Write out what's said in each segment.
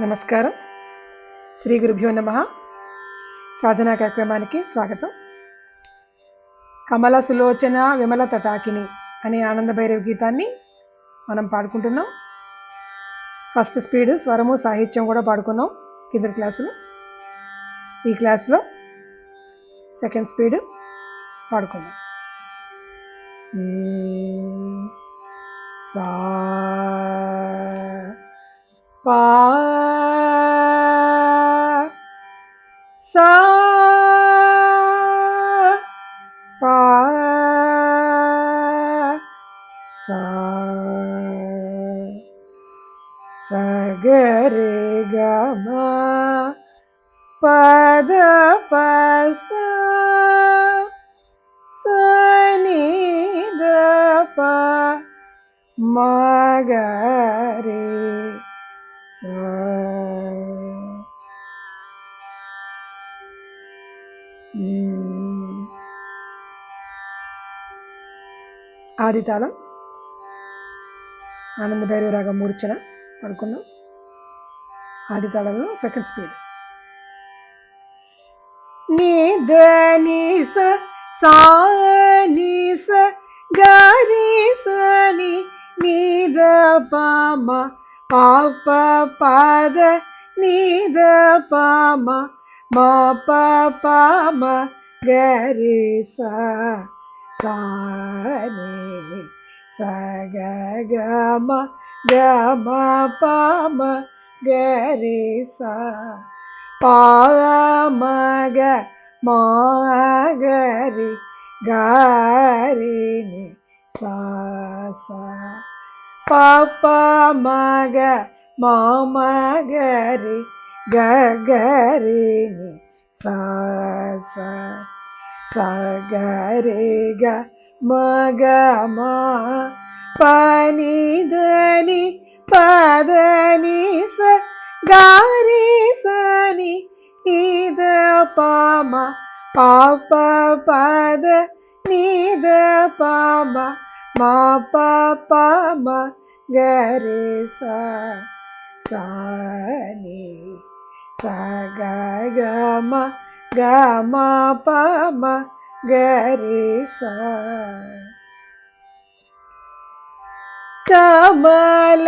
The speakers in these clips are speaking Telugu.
నమస్కారం. శ్రీ గురుభ్యో నమ. సాధనా కార్యక్రమానికి స్వాగతం. కమల సులోచన విమల తటాకిని అనే ఆనంద భైరవ గీతాన్ని మనం పాడుకుంటున్నాం. ఫస్ట్ స్పీడ్ స్వరము సాహిత్యం కూడా పాడుకున్నాం కింద క్లాసులో. ఈ క్లాస్లో సెకండ్ స్పీడ్ పాడుకుందాం. సా పా സാ സഗരെ ഗമ പദ പസ സനി ദ പ മഗരേ ఆదితాళం. ఆనంద భైరవ రాగం మూర్చన పడుకున్నాం ఆదితాళంలో సెకండ్ స్పీడ్ నీ నిస సా నిస గరి సని నిద పామ పాప పద నీద పామ మా పామ గరి సా സഗ ഗമ ഗമ പമ ഗരി സ. പാമഗ മാഗരി ഗാരിണി സ പമഗ മാമഗരി ഗഗരിണി സ സ. ഗരി ഗ മകമാ? പനിധനി പദനി സ ഗാരി സനി നീത പാമ പാപ പദ നീത പാമ മാ പാമ ഗരി സ സനി സ ഗ ഗ മ ഗ മ പ മ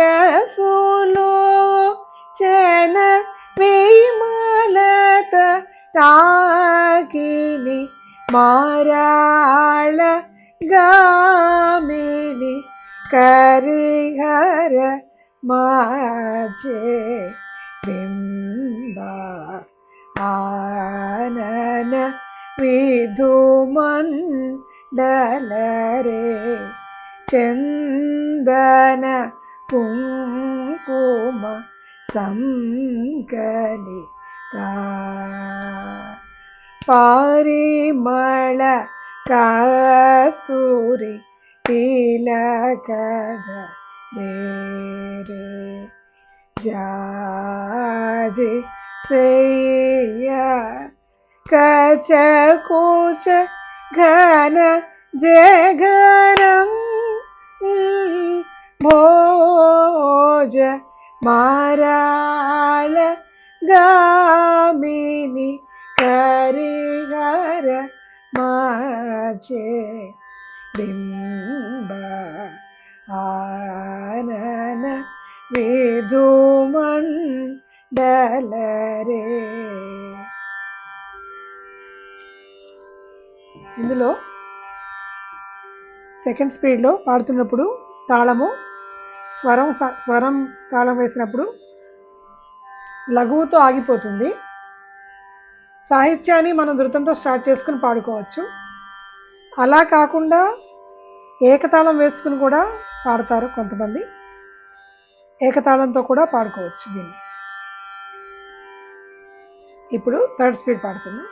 കമലസുലു ചന പേമലത താകിനി മാരാള ഗാമിനി കരിഹര മാജേ ബിംബ ആനന വിദൂ ഡലരെ ചന്ദന കുങ്കുമ സംകലി പാരിമള കാസ്തൂരി തിലകത ജാജി സയ്യ കച്ച കൂച്ച ഗാന ജയഗാനം. ഭോജ മാരാള ഗാമിനി കരിഹര മാജേ ബിംബ ആനന വിധുമണ്ഡലരേ. ఇందులో సెకండ్ స్పీడ్లో పాడుతున్నప్పుడు తాళము స్వరం స్వరం తాళం వేసినప్పుడు లఘువుతో ఆగిపోతుంది. సాహిత్యాన్ని మనం ధృతంతో స్టార్ట్ చేసుకుని పాడుకోవచ్చు. అలా కాకుండా ఏకతాళం వేసుకుని కూడా పాడతారు కొంతమంది. ఏకతాళంతో కూడా పాడుకోవచ్చు దీన్ని. ఇప్పుడు థర్డ్ స్పీడ్ పాడుతున్నాం.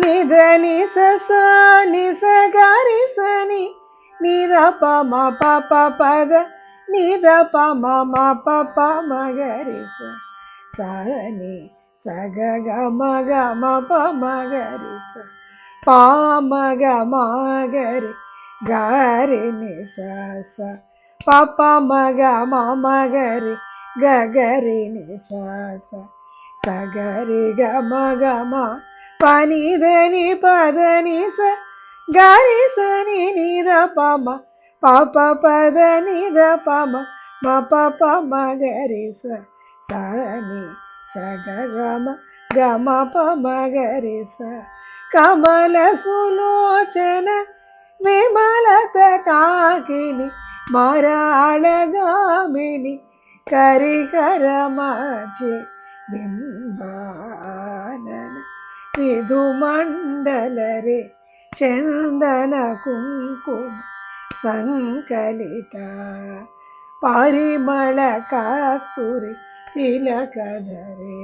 నిధ నిస స నిస గరి సని నిద ప మ ప ప పద నిద ప మ మ ప ప మ గరి స సని స గ గ మ గ మ ప మ గరి స పా మ గ మ గరి గారి ని స స పాప మగ మామ గరి గగరి ని సాస సగరి గమ గమ பனிதனி பதனிச கரிசனி நித பம பாப்ப பத நித பம பப பம கரிச சரணி சக கம கம பம கரிச கமல சுலோச்சன விமல தடாகினி மர அழகாமினி கரிகரமாச்சி பிம்பானன. విధుమండలరే చందన కుంకుమ సంకలిత. పరిమళ కాస్తురి తిలకధరే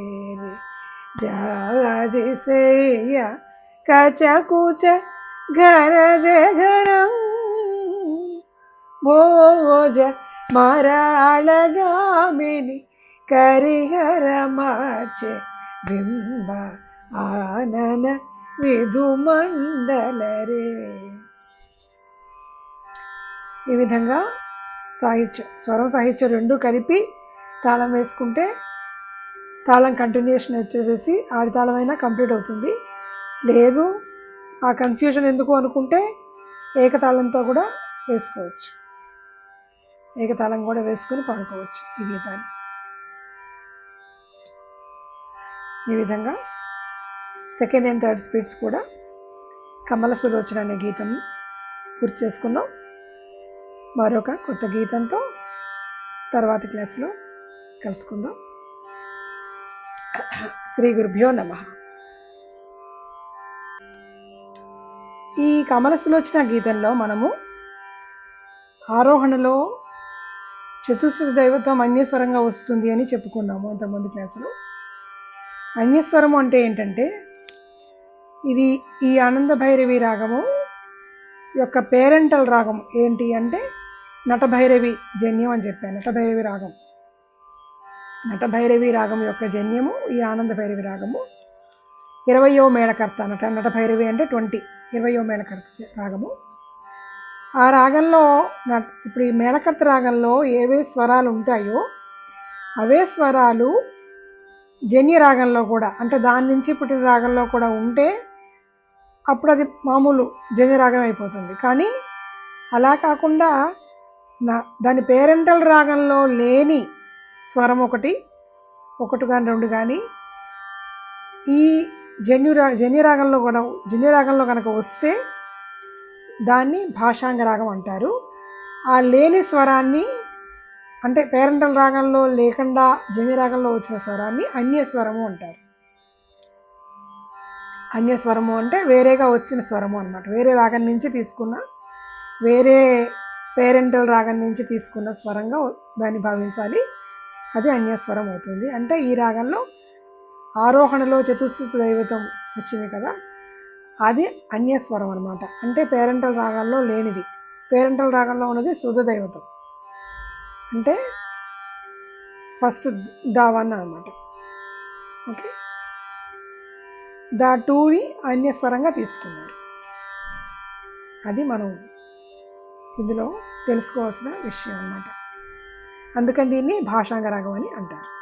జాజిసేయ కచకుచ ఘనజ ఘనం భోజ మరాళగామిని కరిహరమాచే బింబ ఆనన విధుమండలరే. ఈ విధంగా సాహిత్యం స్వరం సాహిత్యం రెండు కలిపి తాళం వేసుకుంటే తాళం కంటిన్యూషన్ వచ్చేసేసి ఆడి తాళం అయినా కంప్లీట్ అవుతుంది. లేదు ఆ కన్ఫ్యూజన్ ఎందుకు అనుకుంటే ఏకతాళంతో కూడా వేసుకోవచ్చు. ఏకతాళం కూడా వేసుకొని పాడుకోవచ్చు. ఈ గీతాన్ని ఈ విధంగా సెకండ్ అండ్ థర్డ్ స్పీడ్స్ కూడా కమల సులోచన అనే గీతం పూర్తి చేసుకున్నాం. మరొక కొత్త గీతంతో తర్వాతి క్లాస్లో కలుసుకుందాం. శ్రీ గురుభ్యో నమ. ఈ కమల సులోచన గీతంలో మనము ఆరోహణలో చతుశ్రుతి దైవత్వం అన్యస్వరంగా వస్తుంది అని చెప్పుకున్నాము ఇంతకుముందు క్లాసులో. అన్యస్వరము అంటే ఏంటంటే ఇది ఈ ఆనంద భైరవి రాగము యొక్క పేరెంటల్ రాగం ఏంటి అంటే నటభైరవి జన్యం అని చెప్పాను. నటభైరవి రాగం. నటభైరవి రాగం యొక్క జన్యము ఈ ఆనంద భైరవి రాగము. ఇరవయో మేళకర్త నట నటభైరవి అంటే ట్వంటీ. ఇరవయో మేళకర్త రాగము. ఆ రాగంలో నట ఇప్పుడు ఈ మేళకర్త రాగంలో ఏవే స్వరాలు ఉంటాయో అవే స్వరాలు జన్య రాగంలో కూడా అంటే దాని నుంచి పుట్టిన రాగంలో కూడా ఉంటే అప్పుడు అది మామూలు జన్యరాగం అయిపోతుంది. కానీ అలా కాకుండా నా దాని పేరెంటల్ రాగంలో లేని స్వరం ఒకటి ఒకటి కానీ రెండు కానీ ఈ జన్యురా జన్యరాగంలో కూడా జన్యరాగంలో కనుక వస్తే దాన్ని భాషాంగ రాగం అంటారు. ఆ లేని స్వరాన్ని అంటే పేరెంటల్ రాగంలో లేకుండా జన్యరాగంలో వచ్చిన స్వరాన్ని అన్య స్వరము అంటారు. అన్యస్వరము అంటే వేరేగా వచ్చిన స్వరము అన్నమాట. వేరే రాగం నుంచి తీసుకున్న వేరే పేరెంటల్ రాగం నుంచి తీసుకున్న స్వరంగా దాన్ని భావించాలి. అది అన్యస్వరం అవుతుంది. అంటే ఈ రాగంలో ఆరోహణలో చతుశ్రుతి దైవతం వచ్చింది కదా అది అన్యస్వరం అనమాట అంటే పేరెంటల్ రాగంలో లేనిది. పేరెంటల్ రాగంలో ఉన్నది శుద్ధ దైవతం. అంటే ఫస్ట్ దావన్న అనమాట ఓకే? ద టూని అన్యస్వరంగా తీసుకున్నారు. అది మనం ఇందులో తెలుసుకోవాల్సిన విషయం అన్నమాట. అందుకని దీన్ని భాషాంగ రాగం అని అంటారు.